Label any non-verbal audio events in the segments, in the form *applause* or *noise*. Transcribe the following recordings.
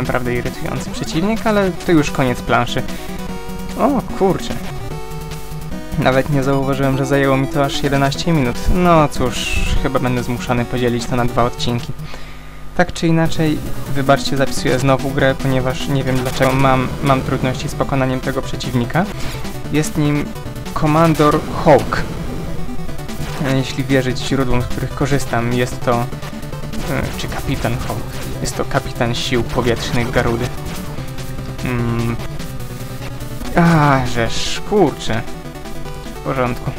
naprawdę irytujący przeciwnik, ale to już koniec planszy. O kurczę. Nawet nie zauważyłem, że zajęło mi to aż 11 minut. No cóż, chyba będę zmuszony podzielić to na dwa odcinki. Tak czy inaczej, wybaczcie, zapisuję znowu grę, ponieważ nie wiem dlaczego mam, mam trudności z pokonaniem tego przeciwnika. Jest nim Komandor Hawk. E, Jeśli wierzyć źródłom, z których korzystam, jest to... e, czy Kapitan Hawk. Jest to kapitan sił powietrznych Garudy. Mm. A, żeż, kurczę. W porządku.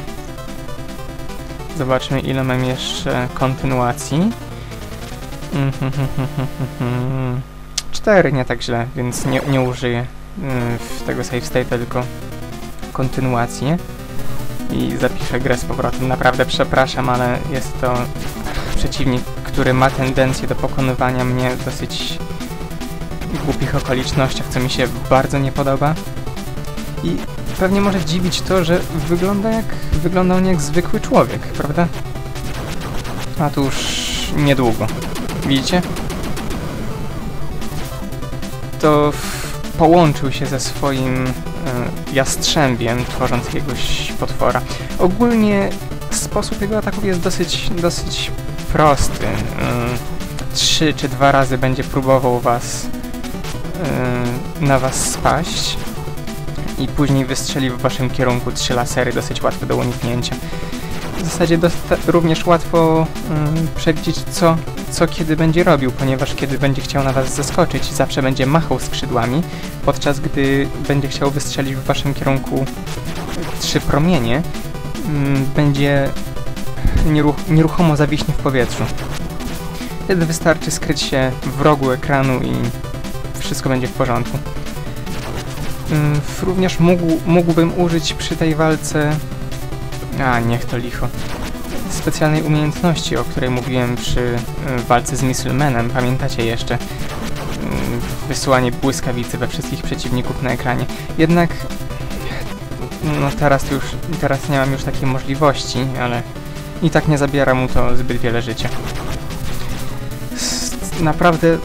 Zobaczmy, ile mam jeszcze kontynuacji. *laughs* Cztery, nie tak źle, więc nie, nie użyję y, w tego save state, tylko kontynuację i zapiszę grę z powrotem. Naprawdę przepraszam, ale jest to przeciwnik, który ma tendencję do pokonywania mnie w dosyć głupich okolicznościach, co mi się bardzo nie podoba. I pewnie może dziwić to, że wygląda jak wygląda on jak zwykły człowiek, prawda? A tu już niedługo. Widzicie? To połączył się ze swoim e, jastrzębiem, tworząc jakiegoś potwora. Ogólnie sposób jego ataków jest dosyć, dosyć prosty. E, trzy czy dwa razy będzie próbował was e, na was spaść i później wystrzeli w waszym kierunku trzy lasery, dosyć łatwe do uniknięcia. W zasadzie również łatwo ym, przewidzieć, co, co kiedy będzie robił, ponieważ kiedy będzie chciał na was zaskoczyć, zawsze będzie machał skrzydłami, podczas gdy będzie chciał wystrzelić w waszym kierunku trzy promienie, będzie nieruch nieruchomo zawiśnie w powietrzu. Wtedy wystarczy skryć się w rogu ekranu i wszystko będzie w porządku. Również mógł, mógłbym użyć przy tej walce... A, niech to licho. Specjalnej umiejętności, o której mówiłem przy y, walce z Missilemanem, pamiętacie jeszcze? Wysyłanie błyskawicy we wszystkich przeciwników na ekranie. Jednak... No teraz już... Teraz nie mam już takiej możliwości, ale... I tak nie zabiera mu to zbyt wiele życia. Naprawdę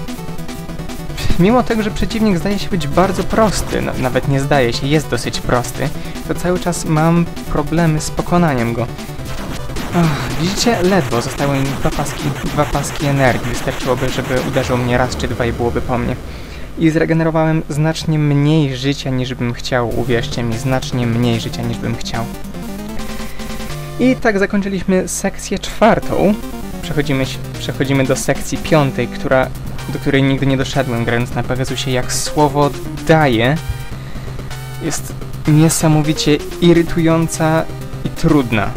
Mimo tego, że przeciwnik zdaje się być bardzo prosty, no, nawet nie zdaje się, jest dosyć prosty, to cały czas mam problemy z pokonaniem go. Ach, widzicie, ledwo zostały mi dwa paski, dwa paski energii. Wystarczyłoby, żeby uderzył mnie raz czy dwa i byłoby po mnie. I zregenerowałem znacznie mniej życia niż bym chciał, uwierzcie mi, znacznie mniej życia niż bym chciał. I tak zakończyliśmy sekcję czwartą. Przechodzimy, przechodzimy do sekcji piątej, która do której nigdy nie doszedłem, grając na Pegasusie, jak słowo daje, jest niesamowicie irytująca i trudna.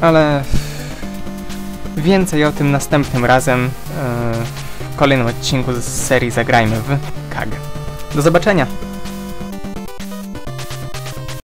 Ale więcej o tym następnym razem e, w kolejnym odcinku z serii Zagrajmy w KAG. Do zobaczenia!